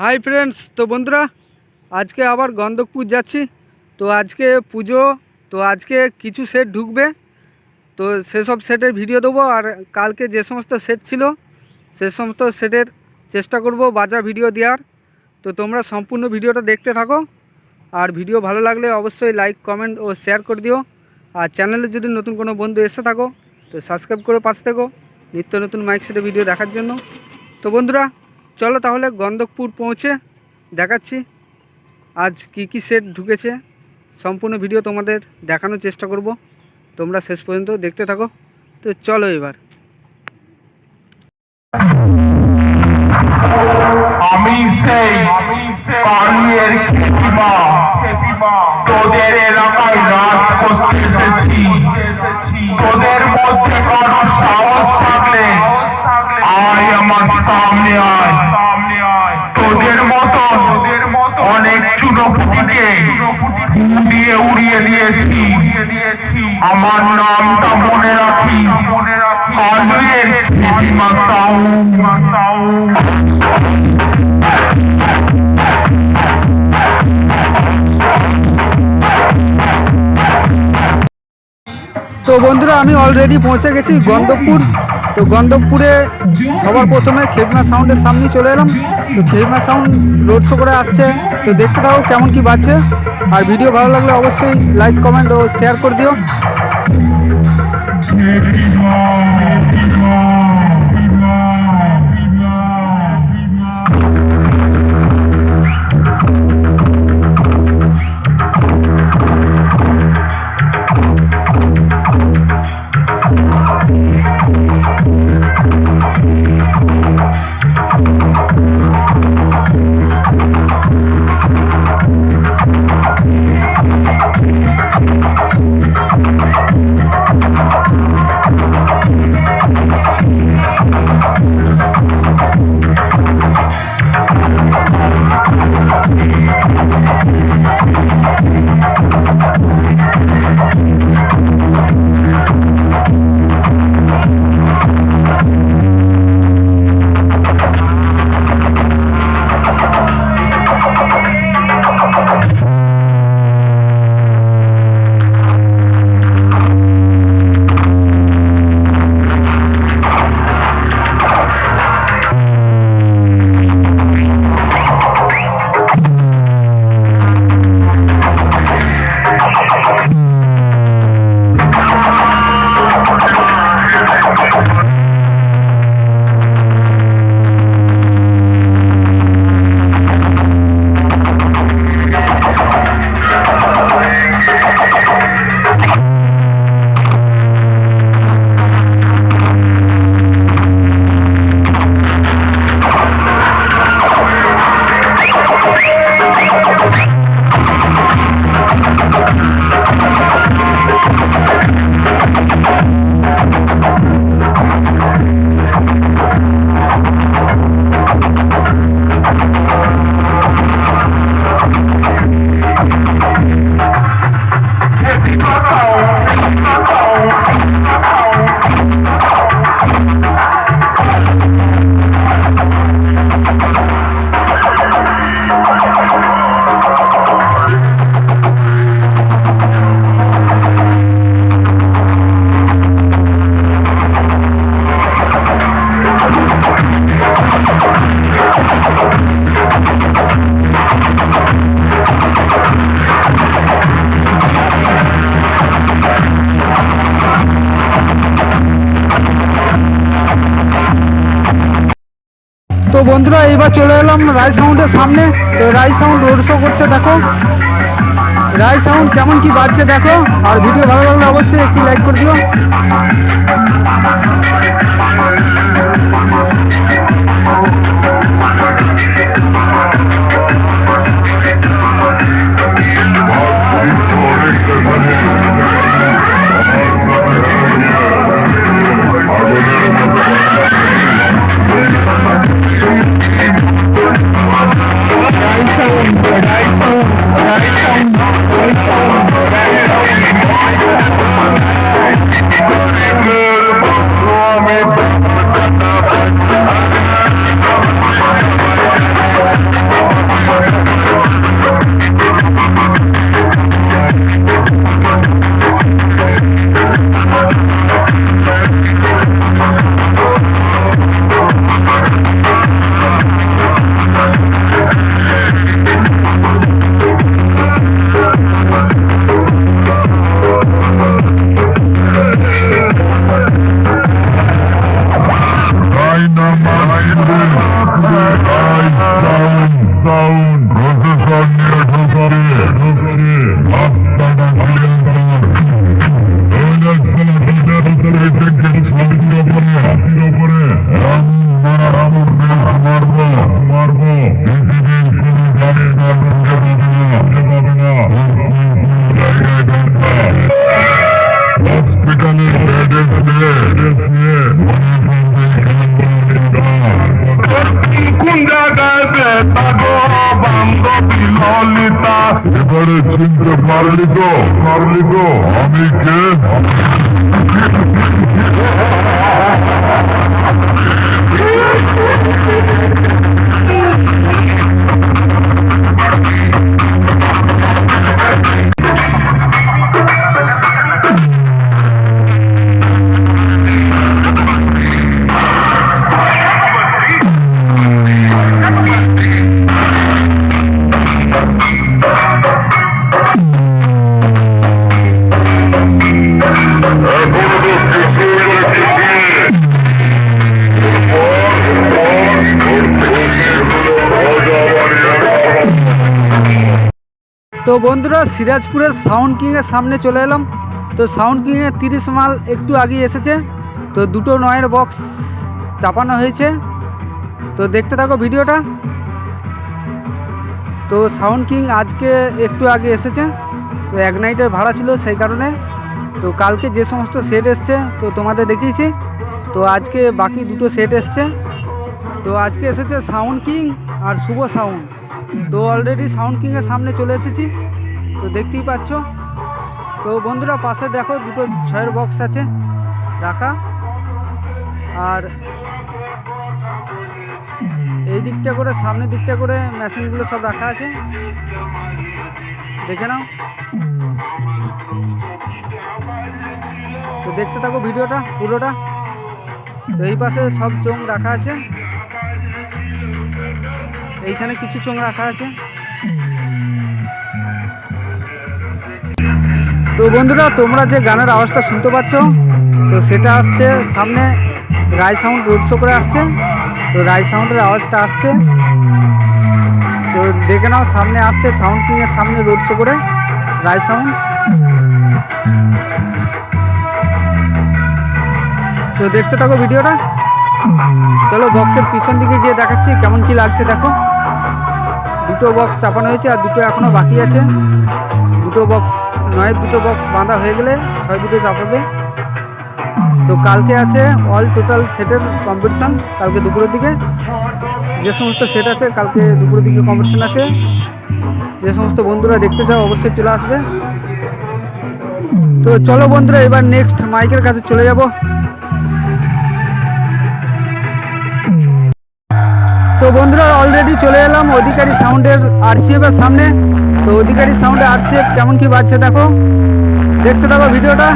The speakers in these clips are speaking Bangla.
হাই ফ্রেন্ডস তো বন্ধুরা, আজকে আবার গন্ধকপুর যাচ্ছি। তো আজকে পুজো, তো আজকে কিছু সেট ঢুকবে। তো সেসব সেটের ভিডিও দেবো। আর কালকে যে সমস্ত সেট ছিল, সে সমস্ত সেটের চেষ্টা করব বাজার ভিডিও দেওয়ার। তো তোমরা সম্পূর্ণ ভিডিওটা দেখতে থাকো। আর ভিডিও ভালো লাগলে অবশ্যই লাইক কমেন্ট ও শেয়ার করে দিও। আর চ্যানেলে যদি নতুন কোনো বন্ধু এসে থাকো, তো সাবস্ক্রাইব করে পাশে থেকো। নিত্য নতুন মাইক সেটে ভিডিও দেখার জন্য। তো বন্ধুরা চলো তাহলে গন্ধকপুর পৌঁছে দেখাচ্ছি আজ কি কি সেট ঢুকেছে। সম্পূর্ণ ভিডিও তোমাদের দেখানোর চেষ্টা করব। তোমরা শেষ পর্যন্ত দেখতে থাকো। তো চলো এবার। আমার সামনে আয়। তোদের মতো অনেক চুনোপুটিকে দিয়ে উড়িয়ে দিয়েছি। আমার নামটা মনে রাখি। সাউ সাউ তো বন্ধুরা, আমি অলরেডি পৌঁছে গেছি গন্ধবপুর। তো গন্ধবপুরে সবার প্রথমে খেপনা সাউন্ডের সামনে চলে এলাম। তো খেপনা সাউন্ড রোড শো করে আসছে। তো দেখতে থাকো কেমন কি বাজছে। আর ভিডিও ভালো লাগলে অবশ্যই লাইক কমেন্ট ও শেয়ার করে দিও। বন্ধুরা এবার চলে এলাম রায় সাউন্ডের সামনে। তো রায় সাউন্ড রোড শো করছে, দেখো। রায় সাউন্ড কেমন কি বাজছে, দেখো। আর ভিডিও ভালো লাগলে অবশ্যই একটি লাইক করে দিও। চিনতে পারলি তো পারলি তো আমি তো বন্ধুরা সিরাজপুরের সাউন্ড কিংয়ের সামনে চলে এলাম। তো সাউন্ড কিংয়ের তিরিশ মাল একটু আগে এসেছে। তো দুটো নয়ের বক্স চাপানো হয়েছে। তো দেখতে থাকো ভিডিওটা। তো সাউন্ড কিং আজকে একটু আগে এসেছে। তো এক নাইটের ভাড়া ছিল সেই কারণে। তো কালকে যে সমস্ত সেট এসছে, তো তোমাদের দেখিয়েছি। তো আজকে বাকি দুটো সেট এসছে। তো আজকে এসেছে সাউন্ড কিং আর শুভ সাউন্ড। তো অলরেডি সাউন্ড কিংয়ের সামনে চলে এসেছি। তো দেখতেই পাচ্ছ। তো বন্ধুরা, পাশে দেখো দুটো ছয়ের বক্স আছে, রাখা। আর এই দিকটা করে, সামনের দিকটা করে মেশিনগুলো সব রাখা আছে। দেখে নাও। তো দেখতে থাকো ভিডিওটা, পুরোটা। তো এই পাশে সব চোং রাখা আছে। এইখানে কিছু চোং রাখা আছে। তো বন্ধুরা, তোমরা যে গানের আওয়াজটা শুনতে পাচ্ছ, তো সেটা আসছে সামনে রায় সাউন্ড রোড শো করে আসছে। তো রায় সাউন্ডের আওয়াজটা আসছে। তো দেখে নাও, সামনে আসছে সাউন্ড কিংয়ের সামনে রোড শো করে রায় সাউন্ড। তো দেখতে থাকো ভিডিওটা। চলো বক্সের পিছন দিকে গিয়ে দেখাচ্ছি, কেমন কি লাগছে দেখো। দুটো বক্স চাপানো হয়েছে আর দুটো এখনও বাকি আছে। দুটো বক্স নয়, দুটো বক্স বাঁধা হয়ে গেলে ছয় দুটো চাপাবে। তো কালকে আছে অল টোটাল সেটের কম্পিটিশান কালকে দুপুরের দিকে। যে সমস্ত সেট আছে, কালকে দুপুরের দিকে কম্পিটিশান আছে। যে সমস্ত বন্ধুরা দেখতে চাও, অবশ্যই চলে আসবে। তো চলো বন্ধুরা, এবার নেক্সট মাইকের কাছে চলে যাব। তো বন্ধুরা অলরেডি চলে এলাম অধিকারী সাউন্ডের আরসিএফের সামনে। তো অধিকারী সাউন্ডে আরসিএফ কেমন কি বাজছে দেখো। দেখতে থাকো ভিডিওটা।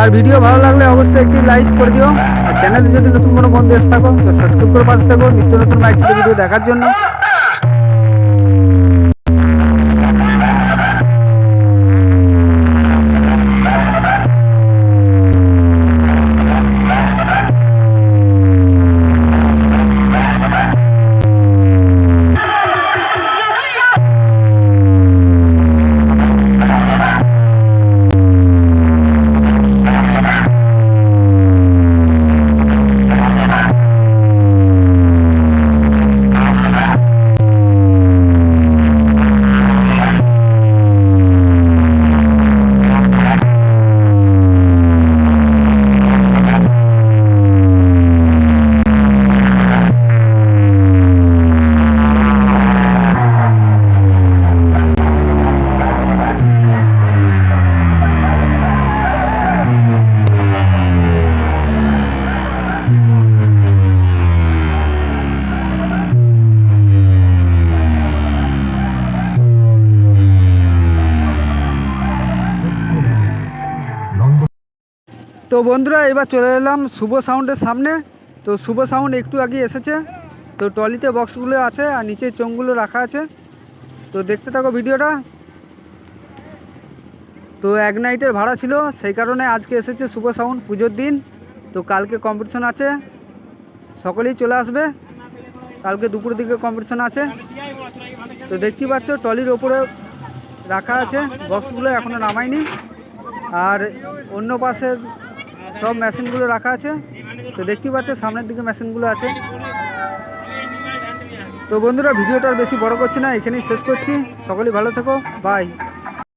আর ভিডিও ভালো লাগলে অবশ্যই একটি লাইক করে দিও। আর চ্যানেলে যদি নতুন কোনো বন্ধু এসে থাকো, তো সাবস্ক্রাইব করে পাশে থাকো। নিত্য নতুন মাইক ভিডিও দেখার জন্য। বন্ধুরা, এবার চলে এলাম শুভ সাউন্ডের সামনে। তো শুভ সাউন্ড একটু আগে এসেছে। তো ট্রলিতে বক্সগুলো আছে আর নিচে চোঙগুলো রাখা আছে। তো দেখতে থাকো ভিডিওটা। তো এক নাইটের ভাড়া ছিল, সেই কারণে আজকে এসেছে শুভ সাউন্ড পুজোর দিন। তো কালকে কম্পিটিশন আছে। সকলেই চলে আসবে। কালকে দুপুরের দিকে কম্পিটিশন আছে। তো দেখতেই পাচ্ছ, ট্রলির ওপরে রাখা আছে। বক্সগুলো এখনও নামায়নি। আর অন্য পাশে সব মেশিনগুলো রাখা আছে। তো দেখতেই পাচ্ছ, সামনের দিকে মেশিনগুলো আছে। তো বন্ধুরা, ভিডিওটা বেশি বড় করছি না, এখানেই শেষ করছি। সকলেই ভালো থেকো বাই